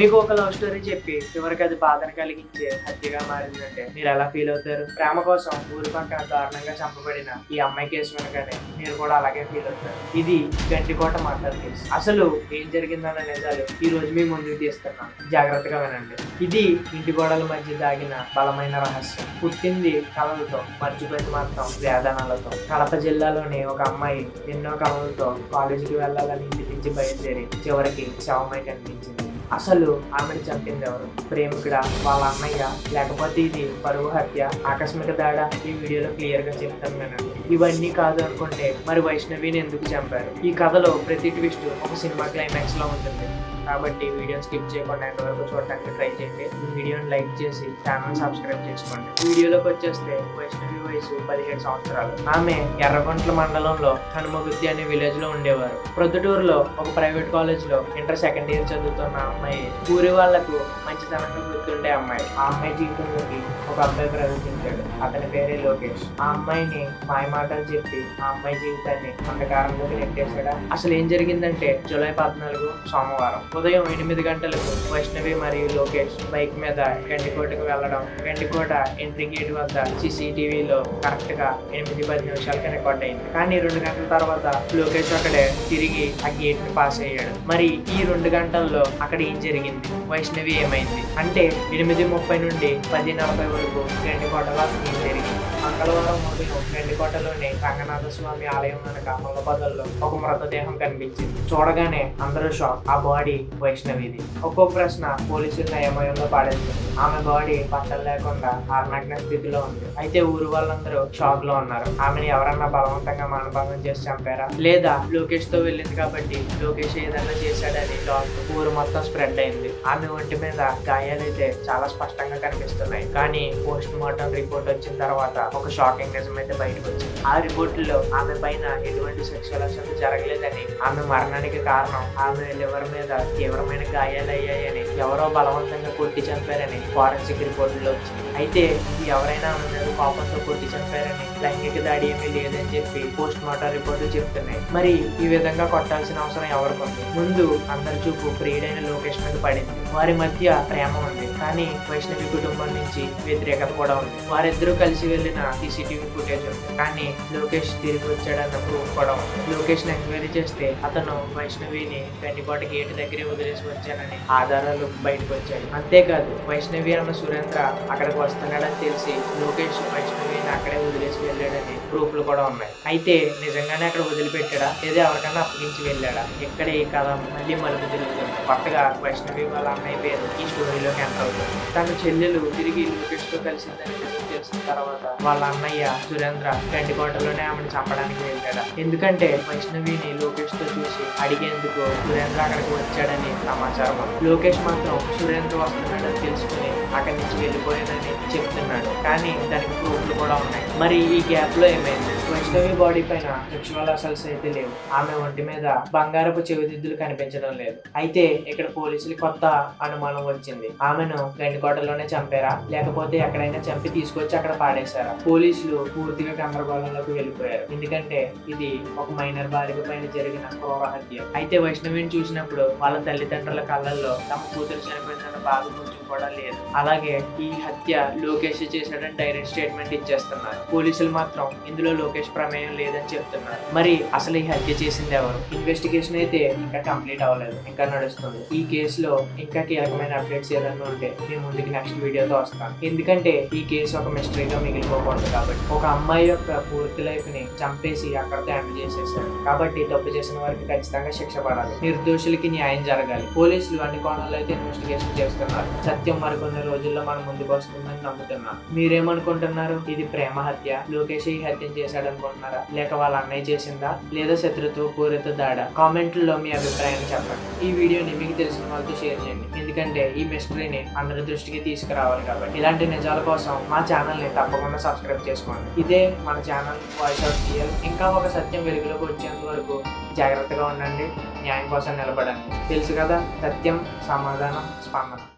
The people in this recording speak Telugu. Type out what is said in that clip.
మీకు ఒక లవ్ స్టోరీ చెప్పి చివరికి అది బాధను కలిగించే హత్యగా మారిందంటే మీరు ఎలా ఫీల్ అవుతారు? ప్రేమ కోసం ఊరి పక్కన దారుణంగా చంపబడిన ఈ అమ్మాయి కేసు వెనకనే మీరు కూడా అలాగే ఫీల్ అవుతారు. ఇది గంటికోట మర్డర్ కేసు. అసలు ఏం జరిగిందన్న నిజాలు ఈ రోజు మీ ముందుకు తీస్తున్నాను. జాగ్రత్తగా వినండి. ఇది ఇంటి గోడల మధ్య దాగిన బలమైన రహస్యం. పుట్టింది కళలతో మర్చిపోయింది మాత్రం వేదనలతో. కడప జిల్లాలోని ఒక అమ్మాయి ఎన్నో కళలతో కాలేజీకి వెళ్ళాలని ఇంటి నుంచి బయలుదేరి చివరికి శవమై కనిపించింది. అసలు ఆమెను చంపింది ఎవరు? ప్రేమికుడా? వాళ్ళ అన్నయ్య? లేకపోతే ఇది పరువు హత్య? ఆకస్మిక దాడా ఈ వీడియోలో క్లియర్గా చెప్తాను నేను ఇవన్నీ కాదు అనుకుంటే మరి వైష్ణవిని ఎందుకు చంపారు? ఈ కథలో ప్రతి ట్విస్ట్ ఒక సినిమా క్లైమాక్స్లో ఉంటుంది. కాబట్టి వీడియో స్కిప్ చేయకుండా ఎంతవరకు చూడడానికి ట్రై చేయండి. వీడియోని లైక్ చేసి ఛానల్ సబ్స్క్రైబ్ చేసుకోండి. వీడియోలోకి వచ్చేస్తే వైష్ణవి వయసు పదిహేడు సంవత్సరాలు. ఆమె ఎర్రగొంట్ల మండలంలో హనుమగుద్ది అనే విలేజ్లో ఉండేవారు. ప్రొద్దుటూరులో ఒక ప్రైవేట్ కాలేజ్లో ఇంటర్ సెకండ్ ఇయర్ చదువుతున్న అమ్మాయి ఊరి వాళ్ళకు మంచితనంగా గుర్తుండే అమ్మాయి. ఆ అమ్మాయి జీవితంలోకి ఒక అబ్బాయి ప్రవేశించాడు. అతని పేరే లోకేష్. ఆ అమ్మాయిని మాయమాటలు చెప్పి ఆ అమ్మాయి జీవితాన్ని అంధకారంలోకి నెట్టేశాడా. అసలు ఏం జరిగిందంటే జూలై పద్నాలుగు సోమవారం. ఉదయం ఎనిమిది గంటలకు వైష్ణవి మరియు లోకేష్ బైక్ మీద గండికోటకు వెళ్ళడం. గండికోట ఎంట్రీ గేట్ వద్ద సీసీటీవీలో కరెక్ట్గా ఎనిమిది పది నిమిషాలకి రికార్డ్ అయింది. కానీ రెండు గంటల తర్వాత లోకేష్ అక్కడే తిరిగి ఆ గేట్ని పాస్ అయ్యాడు. మరి ఈ రెండు గంటల్లో అక్కడ ఏం జరిగింది? వైష్ణవి ఏమైంది? అంటే ఎనిమిది ముప్పై నుండి పది నలభై వరకు గండికోటలో అసలు ఏం జరిగింది? మంగళవారం ఉదయం గండికోటలోని రంగనాథ స్వామి ఆలయం వెనక ముళ్ళపదల్లో ఒక మృతదేహం కనిపించింది. చూడగానే అందరూ షాక్. ఆ బాడీ వైష్ణవిది. ఒక్కో ప్రశ్న పోలీసులు ఏమయంలో పాడేస్తుంది ఆమె బాడీ బట్టలు లేకుండా ఆర్నగ్న స్థితిలో ఉంది. అయితే ఊరు వాళ్ళందరూ షాక్లో ఉన్నారు. ఆమెను ఎవరన్నా బలవంతంగా మానభంగం చేసి చంపారా? లేదా లోకేష్తో వెళ్ళింది కాబట్టి లోకేష్ ఏదన్నా చేశాడని టాక్ ఊరు మొత్తం స్ప్రెడ్ అయింది. ఆమె ఒంటి మీద గాయాలైతే చాలా స్పష్టంగా కనిపిస్తున్నాయి. కానీ పోస్ట్ మార్టం రిపోర్ట్ వచ్చిన తర్వాత ఒక షాకింగ్ నిజం అయితే బయటకు వచ్చింది. ఆ రిపోర్టులో ఆమె పైన ఎటువంటి సెక్షువల్ అసలు జరగలేదని ఆమె మరణానికి కారణం ఆమె లివర్ మీద తీవ్రమైన గాయాలు అయ్యాయని ఎవరో బలవంతంగా కొట్టి చంపారని ఫారెన్సిక్ రిపోర్టులో వచ్చింది. అయితే ఎవరైనా ఆమె మీద కోపంతో కొట్టి చంపారని లైంగిక దాడి ఏమీ లేదని చెప్పి పోస్ట్ మార్టం రిపోర్టు చెప్తున్నాయి. మరి ఈ విధంగా కొట్టాల్సిన అవసరం ఎవరికి ఉంది? ముందు అందరి చూపు ప్రియుడైన లోకేష్ మీద పడింది. వారి మధ్య ప్రేమ ఉంది. కానీ వైష్ణవి కుటుంబం నుంచి వ్యతిరేకత కూడా ఉంది. వారిద్దరూ కలిసి వెళ్ళిన సీసీటీవీ ఫుటేజ్ ఉంది కానీ లోకేష్ తిరిగి వచ్చాడన్నప్పుడు ప్రూఫ్ లోకేష్ని లోకేష్ ఎంక్వైరీ చేస్తే అతను వైష్ణవిని పెండిపాటి గేట్ దగ్గరే వదిలేసి వచ్చానని ఆధారాలు బయటకు వచ్చాయి. అంతేకాదు వైష్ణవి అన్న సురేంద్ర అక్కడికి వస్తున్నాడని తెలిసి లోకేష్ వైష్ణవి అక్కడే వదిలేసి వెళ్ళాడని ప్రూఫ్లు కూడా ఉన్నాయి. అయితే నిజంగానే అక్కడ వదిలిపెట్టాడా? లేదా ఎవరికైనా అప్పగించి వెళ్ళాడా? ఇక్కడ ఈ కథ? మళ్ళీ మలుపు తిరుగుతుంది. కొత్తగా వైష్ణవి వాళ్ళ అమ్మాయి పేరు ఈ స్టోరీలోకి ఎంటర్ అవుతుంది. తన చెల్లెలు తిరిగి లోకేష్తో కలిసిందని తెలిసిన తర్వాత వాళ్ళ అన్నయ్య సురేంద్ర గండికోటలోనే ఆమెను చంపడానికి వెళ్ళాడు? ఎందుకంటే వైష్ణవిని లోకేష్తో చూసి అడిగేందుకు సురేంద్ర అక్కడికి వచ్చాడని సమాచారం లోకేష్ మాత్రం సురేంద్ర వస్తున్నాడని తెలుసుకుని అక్కడి నుంచి వెళ్ళిపోయానని చెప్తున్నాడు. కానీ దానికి ప్రూఫ్లు కూడా ఉన్నాయి మరి ఈ గ్యాప్లో ఏమైంది? వైష్ణవి బాడీ పైన సెక్షువల్ అసల్స్ అయితే లేవు. ఆమె ఒంటి మీద బంగారపు చెవిదిద్దులు కనిపించడం లేదు. అయితే ఇక్కడ పోలీసులు కొత్త అనుమానం వచ్చింది. ఆమెను గండికోటలోనే చంపారా? లేకపోతే ఎక్కడైనా చంపి తీసుకొచ్చి అక్కడ పాడేశారా? పోలీసులు పూర్తిగా గందరగోళంలోకి వెళ్ళిపోయారు. ఎందుకంటే ఇది ఒక మైనర్ బాలిక పైన జరిగిన క్రూర హత్య. అయితే వైష్ణవిని చూసినప్పుడు వాళ్ళ తల్లిదండ్రుల కళ్ళల్లో తమ కూతురు చనిపోయిందన్న బాధ కొంచెం కూడా లేదు. అలాగే ఈ హత్య లోకేష్ చేశాడని డైరెక్ట్ స్టేట్మెంట్ ఇచ్చేస్తున్నారు పోలీసులు మాత్రం ఇందులో లోకేష్ ప్రమేయం లేదని చెప్తున్నారు. మరి అసలు ఈ హత్య చేసింది ఎవరు? ఇన్వెస్టిగేషన్ అయితే ఇంకా కంప్లీట్ అవ్వలేదు ఇంకా నడుస్తుంది. ఈ కేసులో ఇంకా కీలకమైన అప్డేట్స్ ఏదైనా ఉంటే మేము ముందుకి నెక్స్ట్ వీడియోతో వస్తాను. ఎందుకంటే ఈ కేసు ఒక మిస్టరీగా మిగిలిపోకూడదు కాబట్టి. ఒక అమ్మాయి యొక్క పూర్తి లైఫ్ని చంపేసి అక్కడితో ఎండ్ చేసేసారు కాబట్టి తప్పు చేసిన వారికి ఖచ్చితంగా శిక్ష పడాలి. నిర్దోషులకి న్యాయం జరగాలి. పోలీసులు అన్ని కోణాల్లో అయితే ఇన్వెస్టిగేషన్ చేస్తున్నారు. సత్యం మరికొన్ని రోజుల్లో మనం ముందుకు వస్తుందని నమ్ముతున్నాను. మీరేమనుకుంటున్నారు? ఇది ప్రేమ హత్య లోకేష్ ఈ హత్యం చేశాడు అనుకుంటున్నారా లేక వాళ్ళ అన్నయ్య చేసిందా? లేదా శత్రుతో పూరిత దాడా? కామెంట్లలో మీ అభిప్రాయాన్ని చెప్పండి. ఈ వీడియోని మీకు తెలిసిన వాళ్ళతో షేర్ చేయండి. ఎందుకంటే ఈ మిస్టరీని అందరి దృష్టికి తీసుకురావాలి కాబట్టి. ఇలాంటి నిజాల కోసం మా ఛానల్ని తప్పకుండా సబ్స్క్రైబ్ చేసుకోండి. ఇదే మన ఛానల్ వాయిస్ ఆఫ్ రియల్ ఇంకా ఒక సత్యం వెలుగులోకి వచ్చేంత వరకు జాగ్రత్తగా ఉండండి. న్యాయం కోసం నిలబడండి. తెలుసు కదా సత్యం సమాధానం స్పందన.